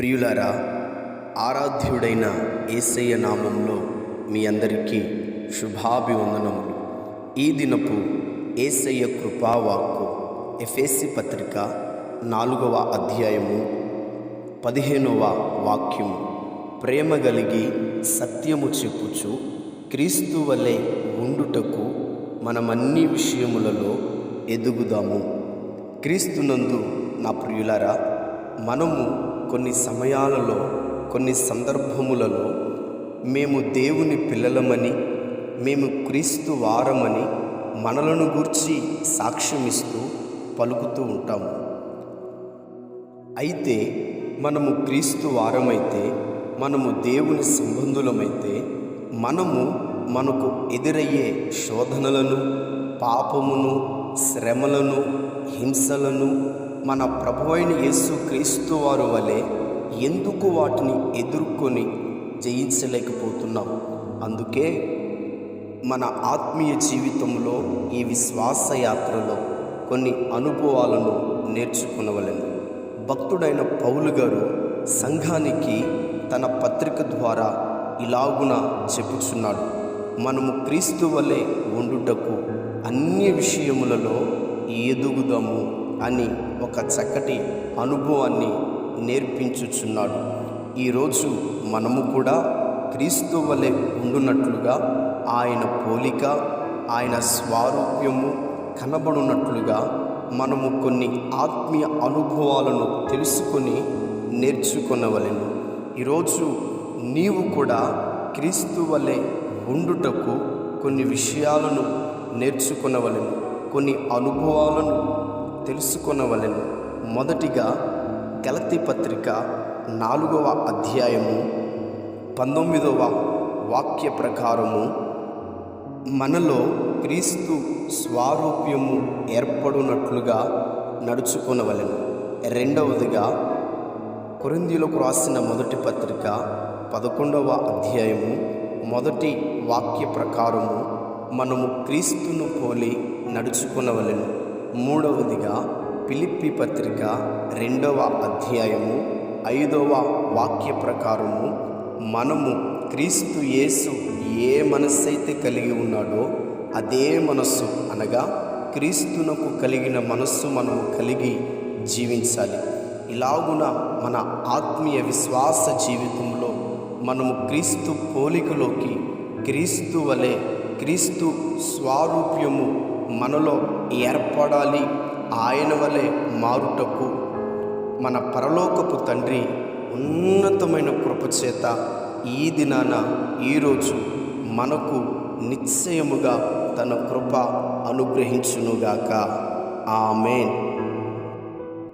ప్రియులారా ఆరాధ్యుడైన ఏసయ్య నామంలో మీ అందరికీ శుభాభివందనములు. ఈ దినపు ఏసయ్య కృపావాక్కు ఎఫ్ఎస్సి పత్రిక నాలుగవ అధ్యాయము పదిహేనవ వాక్యము. ప్రేమ కలిగి సత్యము చెప్పుచు క్రీస్తు వలె ఉండుటకు మనమన్ని విషయములలో ఎదుగుదాము. క్రీస్తునందు నా ప్రియులారా మనము కొన్ని సమయాలలో కొన్ని సందర్భములలో మేము దేవుని పిల్లలమని మేము క్రీస్తు వారమని మనలను గూర్చి సాక్ష్యమిస్తూ పలుకుతూ ఉంటాము. అయితే మనము క్రీస్తు వారమైతే మనము దేవుని సంబంధులమైతే మనము మనకు ఎదురయ్యే శోధనలను పాపమును శ్రమలను హింసలను మన ప్రభువైన యేసు క్రీస్తు వారు వలె ఎందుకు వాటిని ఎదుర్కొని జయించలేకపోతున్నాం అందుకే మన ఆత్మీయ జీవితంలో ఈ విశ్వాస యాత్రలో కొన్ని అనుభవాలను నేర్చుకునవలెను. భక్తుడైన పౌలు గారు సంఘానికి తన పత్రిక ద్వారా ఇలాగున చెప్పుచున్నాడు మనము క్రీస్తు వలె ఉండుటకు అన్ని విషయములలో ఎదుగుదాము. అని ఒక చక్కటి అనుభవాన్ని నేర్పించుచున్నాడు. ఈరోజు మనము కూడా క్రీస్తు వలె ఉండునట్లుగా ఆయన పోలిక ఆయన స్వారూప్యము కనబడునట్లుగా మనము కొన్ని ఆత్మీయ అనుభవాలను తెలుసుకొని నేర్చుకొనవలెను. ఈరోజు నీవు కూడా క్రీస్తు వలె ఉండుటకు కొన్ని విషయాలను నేర్చుకొనవలెను. కొన్ని అనుభవాలను తెలుసుకొనవలెను. మొదటిగా గలతి పత్రిక నాలుగవ అధ్యాయము పంతొమ్మిదవ వాక్య ప్రకారము. మనలో క్రీస్తు స్వారూప్యము ఏర్పడునట్లుగా నడుచుకొనవలెను. రెండవదిగా కొరిందీలకు రాసిన మొదటి పత్రిక పదకొండవ అధ్యాయము మొదటి వాక్య ప్రకారము మనము క్రీస్తును పోలి నడుచుకునవలను. మూడవదిగా పిలిప్పి పత్రిక రెండవ అధ్యాయము ఐదవ వాక్య ప్రకారము మనము క్రీస్తు యేసు ఏ మనస్సైతే కలిగి ఉన్నాడో అదే మనస్సు అనగా క్రీస్తునకు కలిగిన మనస్సు మనము కలిగి జీవించాలి. ఇలాగున మన ఆత్మీయ విశ్వాస జీవితంలో మనము క్రీస్తు పోలికలోకి క్రీస్తు వలె క్రీస్తు స్వారూప్యము మనలో ఏర్పడాలి. ఆయన వలె మారుటకు మన పరలోకపు తండ్రి ఉన్నతమైన కృపచేత ఈ దినాన ఈరోజు మనకు నిశ్చయముగా తన కృప అనుగ్రహించునుగాక. ఆమెన్.